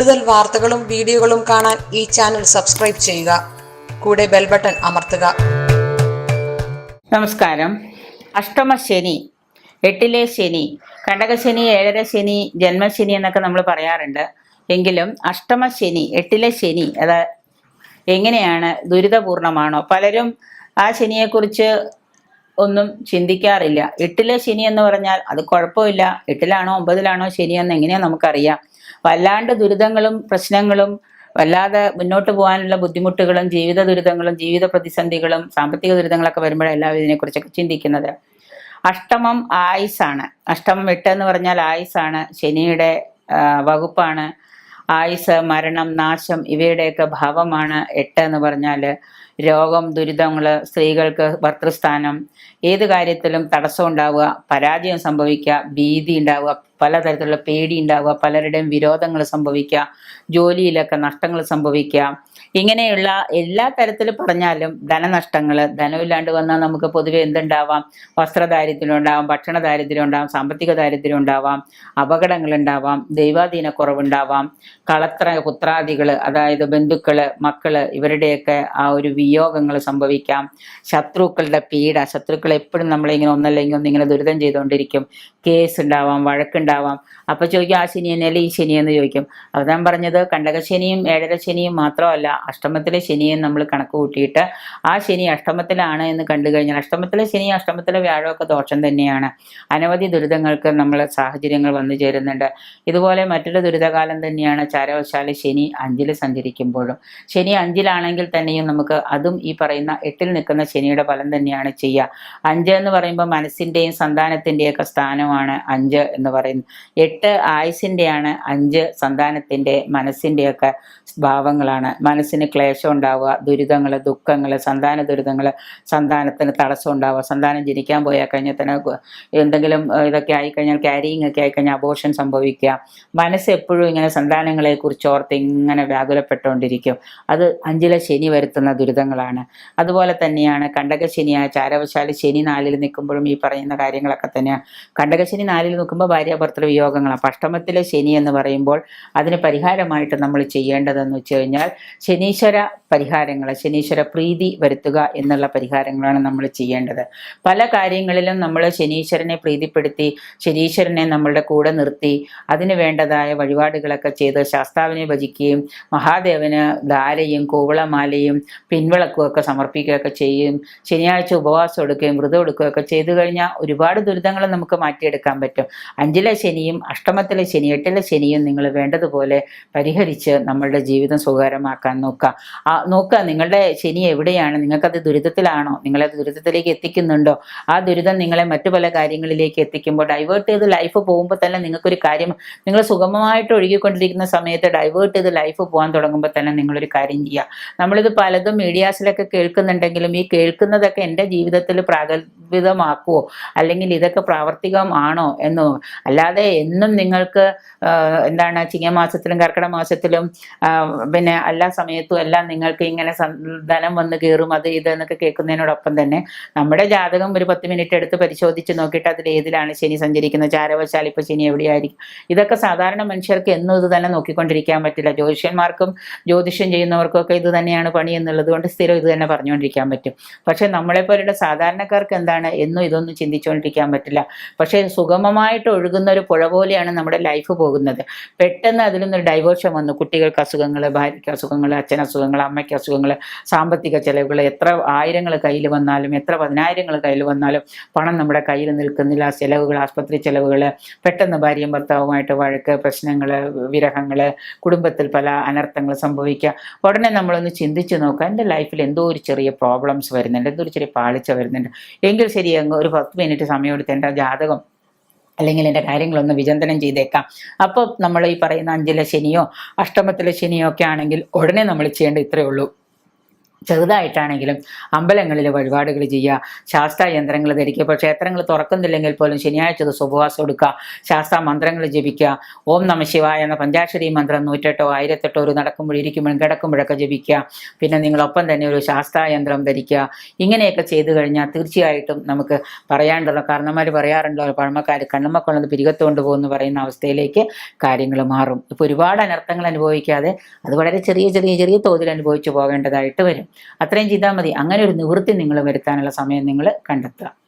കൂടുതൽ വാർത്തകളും വീഡിയോകളും കാണാൻ ഈ ചാനൽ സബ്സ്ക്രൈബ് ചെയ്യുക. കൂടെ ബെൽ ബട്ടൺ അമർത്തുക. നമസ്കാരം. അഷ്ടമ ശനി എട്ടിലെ ശനി കണ്ടകശനി ഏഴര ശനി ജന്മശനി എന്നൊക്കെ നമ്മൾ പറയാറുണ്ട്. എങ്കിലും അഷ്ടമ ശനി എട്ടിലെ ശനി അത് എങ്ങനെയാണ് ദുരിതപൂർണമാണോ? പലരും ആ ശനിയെക്കുറിച്ച് ഒന്നും ചിന്തിക്കാറില്ല. എട്ടിലെ ശനി എന്ന് പറഞ്ഞാൽ അത് കുഴപ്പമില്ല. എട്ടിലാണോ ഒമ്പതിലാണോ ശനിയെന്ന് എങ്ങനെയാ നമുക്കറിയാം. വല്ലാണ്ട് ദുരിതങ്ങളും പ്രശ്നങ്ങളും വല്ലാതെ മുന്നോട്ട് പോകാനുള്ള ബുദ്ധിമുട്ടുകളും ജീവിത ദുരിതങ്ങളും ജീവിത പ്രതിസന്ധികളും സാമ്പത്തിക ദുരിതങ്ങളൊക്കെ വരുമ്പോഴാണ് എല്ലാവരും ഇതിനെക്കുറിച്ചൊക്കെ ചിന്തിക്കുന്നത്. അഷ്ടമം ആയുസാണ്. അഷ്ടമം എട്ട് എന്ന് പറഞ്ഞാൽ ആയുസാണ്. ശനിയുടെ വകുപ്പാണ്. ആയുസ് മരണം നാശം ഇവയുടെയൊക്കെ ഭാവമാണ് എട്ട് എന്ന് പറഞ്ഞാൽ രോഗം ദുരിതങ്ങൾ സ്ത്രീകൾക്ക് ഭർത്തൃസ്ഥാനം ഏത് കാര്യത്തിലും തടസ്സം ഉണ്ടാവുക പരാജയം സംഭവിക്കുക ഭീതി ഉണ്ടാവുക പലതരത്തിലുള്ള പേടി ഉണ്ടാവുക പലരുടെയും വിരോധങ്ങൾ സംഭവിക്കുക ജോലിയിലൊക്കെ നഷ്ടങ്ങൾ സംഭവിക്കുക. ഇങ്ങനെയുള്ള എല്ലാ തരത്തിൽ പറഞ്ഞാലും ധനനഷ്ടങ്ങൾ ധനമില്ലാണ്ട് വന്നാൽ നമുക്ക് പൊതുവെ എന്തുണ്ടാവാം? വസ്ത്രദാരിദ്ര്യം ഉണ്ടാവാം ഭക്ഷണ ദാരിദ്ര്യം ഉണ്ടാവാം സാമ്പത്തിക ദാരിദ്ര്യം ഉണ്ടാവാം അപകടങ്ങൾ ഉണ്ടാവാം ദൈവാധീന കുറവുണ്ടാവാം കളത്ര പുത്രാദികൾ അതായത് ബന്ധുക്കൾ മക്കൾ ഇവരുടെയൊക്കെ ആ ഒരു വിയോഗങ്ങൾ സംഭവിക്കാം. ശത്രുക്കളുടെ പീഡ ശത്രുക്കൾ എപ്പോഴും നമ്മളിങ്ങനെ ഒന്നല്ലെങ്കിൽ ഒന്നിങ്ങനെ ദുരിതം ചെയ്തുകൊണ്ടിരിക്കും. കേസ് ഉണ്ടാവാം വഴക്കുണ്ടാവാം. അപ്പൊ ചോദിക്കും ആ ശനി തന്നെ അല്ലെ? ഈ ശനി എന്ന് ചോദിക്കും. അപ്പോൾ ഞാൻ പറഞ്ഞത് കണ്ടകശനിയും ഏഴര ശനിയും മാത്രമല്ല അഷ്ടമത്തിലെ ശനിയും നമ്മൾ കണക്ക് കൂട്ടിയിട്ട് ആ ശനി അഷ്ടമത്തിലാണ് എന്ന് കണ്ടു കഴിഞ്ഞാൽ അഷ്ടമത്തിലെ ശനി അഷ്ടമത്തിലെ വ്യാഴമൊക്കെ ദോഷം തന്നെയാണ്. അനവധി ദുരിതങ്ങൾക്ക് നമ്മൾ സാഹചര്യങ്ങൾ വന്നു ചേരുന്നുണ്ട്. ഇതുപോലെ മറ്റൊരു ദുരിതകാലം തന്നെയാണ് ചാരവശാല ശനി അഞ്ചിൽ സഞ്ചരിക്കുമ്പോഴും. ശനി അഞ്ചിലാണെങ്കിൽ തന്നെയും നമുക്ക് അതും ഈ പറയുന്ന എട്ടിൽ നിൽക്കുന്ന ശനിയുടെ ഫലം തന്നെയാണ് ചെയ്യുക. അഞ്ച് എന്ന് പറയുമ്പോൾ മനസ്സിന്റെയും സന്താനത്തിന്റെയും ഒക്കെ സ്ഥാനമാണ് അഞ്ച് എന്ന് പറയുന്നത്. എട്ട് ആയുസിന്റെയാണ് അഞ്ച് സന്താനത്തിന്റെ മനസ്സിന്റെയൊക്കെ ഭാവങ്ങളാണ്. മനസ്സിന് ക്ലേശം ഉണ്ടാവുക ദുരിതങ്ങൾ ദുഃഖങ്ങൾ സന്താന ദുരിതങ്ങൾ സന്താനത്തിന് തടസ്സം ഉണ്ടാവുക. സന്താനം ജനിക്കാൻ പോയാൽ കഴിഞ്ഞാൽ തന്നെ എന്തെങ്കിലും ഇതൊക്കെ ആയിക്കഴിഞ്ഞാൽ ക്യാരിയിങ് ഒക്കെ ആയിക്കഴിഞ്ഞാൽ അബോഷൻ സംഭവിക്കുക. മനസ്സ് എപ്പോഴും ഇങ്ങനെ സന്താനങ്ങളെ കുറിച്ച് ഓർത്ത് ഇങ്ങനെ വ്യാകുലപ്പെട്ടുകൊണ്ടിരിക്കും. അത് അഞ്ചിലെ ശനി വരുത്തുന്ന ദുരിതങ്ങളാണ്. അതുപോലെ തന്നെയാണ് കണ്ടകശനിയായ ചാരവശാലി ശനി നാലിൽ നിൽക്കുമ്പോഴും ഈ പറയുന്ന കാര്യങ്ങളൊക്കെ തന്നെയാണ്. കണ്ടകശനി നാലിൽ നിൽക്കുമ്പോൾ ഭാര്യ ഭർത്തൃ വിയോഗങ്ങളാണ്. അപ്പം അഷ്ടമത്തിലെ ശനി എന്ന് പറയുമ്പോൾ അതിന് പരിഹാരമായിട്ട് നമ്മൾ ചെയ്യേണ്ടതെന്ന് വെച്ച് കഴിഞ്ഞാൽ ശനീശ്വര പരിഹാരങ്ങൾ ശനീശ്വര പ്രീതി വരുത്തുക എന്നുള്ള പരിഹാരങ്ങളാണ് നമ്മൾ ചെയ്യേണ്ടത്. പല കാര്യങ്ങളിലും നമ്മൾ ശനീശ്വരനെ പ്രീതിപ്പെടുത്തി ശനീശ്വരനെ നമ്മളുടെ കൂടെ നിർത്തി അതിന് വേണ്ടതായ വഴിപാടുകളൊക്കെ ചെയ്ത് ശാസ്താവിനെ ഭജിക്കുകയും മഹാദേവന് ധാരയും കൂവളമാലയും പിൻവിളക്കും ഒക്കെ സമർപ്പിക്കുകയൊക്കെ ചെയ്യും ശനിയാഴ്ച ഉപവാസം എടുക്കുകയും വ്രതം എടുക്കുകയൊക്കെ ചെയ്തു കഴിഞ്ഞാൽ ഒരുപാട് ദുരിതങ്ങൾ നമുക്ക് മാറ്റിയെടുക്കാൻ പറ്റും. അഞ്ചിലെ ശനിയും അഷ്ടമത്തിലെ ശനി എട്ടിലെ ശനിയും നിങ്ങൾ വേണ്ടതുപോലെ പരിഹരിച്ച് നമ്മളുടെ ജീവിതം സുഖകരമാക്കാൻ നോക്കുക. ആ നോക്കുക നിങ്ങളുടെ ശനി എവിടെയാണ്? നിങ്ങൾക്കത് ദുരിതത്തിലാണോ? നിങ്ങളെ ദുരിതത്തിലേക്ക് എത്തിക്കുന്നുണ്ടോ? ആ ദുരിതം നിങ്ങളെ മറ്റു പല കാര്യങ്ങളിലേക്ക് എത്തിക്കുമ്പോൾ ഡൈവേർട്ട് ചെയ്ത് ലൈഫ് പോകുമ്പോൾ തന്നെ നിങ്ങൾക്കൊരു കാര്യം നിങ്ങൾ സുഗമമായിട്ട് ഒഴുകിക്കൊണ്ടിരിക്കുന്ന സമയത്ത് ഡൈവേർട്ട് ചെയ്ത് ലൈഫ് പോകാൻ തുടങ്ങുമ്പോൾ തന്നെ നിങ്ങളൊരു കാര്യം ചെയ്യുക നമ്മളിത് പലതും മീഡിയാസിലൊക്കെ കേൾക്കുന്നുണ്ടെങ്കിലും ഈ കേൾക്കുന്നതൊക്കെ എന്റെ ജീവിതത്തിൽ പ്രാഗൽഭ്യതമാക്കുമോ അല്ലെങ്കിൽ ഇതൊക്കെ പ്രാവർത്തികമാണോ എന്നോ? അല്ലാതെ എന്നും നിങ്ങൾക്ക് എന്താണ് ചിങ്ങമാസത്തിലും കർക്കിടക മാസത്തിലും പിന്നെ എല്ലാ സമയത്തും എല്ലാം നിങ്ങൾക്ക് ഇങ്ങനെ ധനം വന്ന് കയറും അത് ഇത് എന്നൊക്കെ കേൾക്കുന്നതിനോടൊപ്പം തന്നെ നമ്മുടെ ജാതകം ഒരു പത്ത് മിനിറ്റ് എടുത്ത് പരിശോധിച്ച് നോക്കിയിട്ട് അതിൽ ഏതിലാണ് ശനി സഞ്ചരിക്കുന്നത് ചാരവശാൽ ഇപ്പൊ ശനി എവിടെയായിരിക്കും? ഇതൊക്കെ സാധാരണ മനുഷ്യർക്ക് എന്നും ഇത് തന്നെ നോക്കിക്കൊണ്ടിരിക്കാൻ പറ്റില്ല. ജ്യോതിഷ്യന്മാർക്കും ജ്യോതിഷം ചെയ്യുന്നവർക്കും ഒക്കെ ഇത് തന്നെയാണ് പണി എന്നുള്ളത് കൊണ്ട് സ്ഥിരം ഇത് തന്നെ പറഞ്ഞുകൊണ്ടിരിക്കാൻ പറ്റും. പക്ഷെ നമ്മളെപ്പോലുള്ള സാധാരണക്കാർക്ക് എന്താണ് എന്നും ഇതൊന്നും ചിന്തിച്ചുകൊണ്ടിരിക്കാൻ പറ്റില്ല. പക്ഷേ സുഗമമായിട്ട് ഒഴുകുന്ന ഒരു പുഴ പോലെയാണ് നമ്മുടെ ലൈഫ് പോകുന്നത്. പെട്ടെന്ന് അതിൽ നിന്നൊരു ഡൈവേർഷൻ വന്നു. കുട്ടികൾക്ക് അസുഖങ്ങൾ ഭാര്യയ്ക്ക് അസുഖങ്ങൾ അച്ഛൻ അസുഖങ്ങൾ അമ്മയ്ക്ക് അസുഖങ്ങൾ സാമ്പത്തിക ചെലവുകൾ എത്ര ആയിരങ്ങൾ കയ്യിൽ വന്നാലും എത്ര പതിനായിരങ്ങൾ കയ്യിൽ വന്നാലും പണം നമ്മുടെ കയ്യിൽ നിൽക്കുന്നില്ല. ചെലവുകൾ ആസ്പത്രി ചെലവുകൾ പെട്ടെന്ന് ഭാര്യയും ഭർത്താവുമായിട്ട് വഴക്ക് പ്രശ്നങ്ങൾ വിരഹങ്ങൾ കുടുംബത്തിൽ പല അനർത്ഥങ്ങൾ സംഭവിക്കുക ഉടനെ നമ്മളൊന്ന് ചിന്തിച്ച് നോക്കുക എന്റെ ലൈഫിൽ എന്തോ ഒരു ചെറിയ പ്രോബ്ലംസ് വരുന്നുണ്ട്. എന്തോ ഒരു ചെറിയ പാളിച്ച വരുന്നുണ്ട്. എങ്കിൽ ശരി അങ്ങ് ഒരു പത്ത് മിനിറ്റ് സമയം എടുത്ത് എന്റെ ജാതകം അല്ലെങ്കിൽ എന്റെ കാര്യങ്ങളൊന്ന് വിചിന്തനം ചെയ്തേക്കാം. അപ്പോൾ നമ്മൾ ഈ പറയുന്ന അഞ്ചിലെ ശനിയോ അഷ്ടമത്തിലെ ശനിയോ ഒക്കെ ആണെങ്കിൽ ഉടനെ നമ്മൾ ചെയ്യേണ്ട ഇത്രയേ ഉള്ളൂ. ചെറുതായിട്ടാണെങ്കിലും അമ്പലങ്ങളിൽ വഴിപാടുകൾ ചെയ്യുക. ശാസ്ത്ര യന്ത്രങ്ങൾ ധരിക്കുക. ഇപ്പോൾ ക്ഷേത്രങ്ങൾ തുറക്കുന്നില്ലെങ്കിൽ പോലും ശനിയാഴ്ച ഉപവാസം എടുക്കുക. ശാസ്ത്ര മന്ത്രങ്ങൾ ജപിക്കുക. ഓം നമ ശിവായ എന്ന പഞ്ചാക്ഷരി മന്ത്രം നൂറ്റെട്ടോ ആയിരത്തെട്ടോ ഒരു നടക്കുമ്പോഴും ഇരിക്കുമ്പോഴും കിടക്കുമ്പോഴൊക്കെ ജപിക്കുക. പിന്നെ നിങ്ങളൊപ്പം തന്നെ ഒരു ശാസ്ത്ര യന്ത്രം ധരിക്കുക. ഇങ്ങനെയൊക്കെ ചെയ്തു കഴിഞ്ഞാൽ തീർച്ചയായിട്ടും നമുക്ക് പറയാനുള്ള കാരണന്മാർ പറയാറുണ്ടല്ലോ പഴമക്കാർ കണ്ണുമക്കളത് പിരികത്ത് കൊണ്ടുപോകുന്നു പറയുന്ന അവസ്ഥയിലേക്ക് കാര്യങ്ങൾ മാറും. ഇപ്പോൾ ഒരുപാട് അനർത്ഥങ്ങൾ അനുഭവിക്കാതെ അത് വളരെ ചെറിയ ചെറിയ ചെറിയ തോതിൽ അനുഭവിച്ചു പോകേണ്ടതായിട്ട് വരും. അത്രയും ചെയ്താൽ മതി. അങ്ങനെ ഒരു നിവൃത്തി നിങ്ങൾ വരുത്താനുള്ള സമയം നിങ്ങൾ കണ്ടെത്തുക.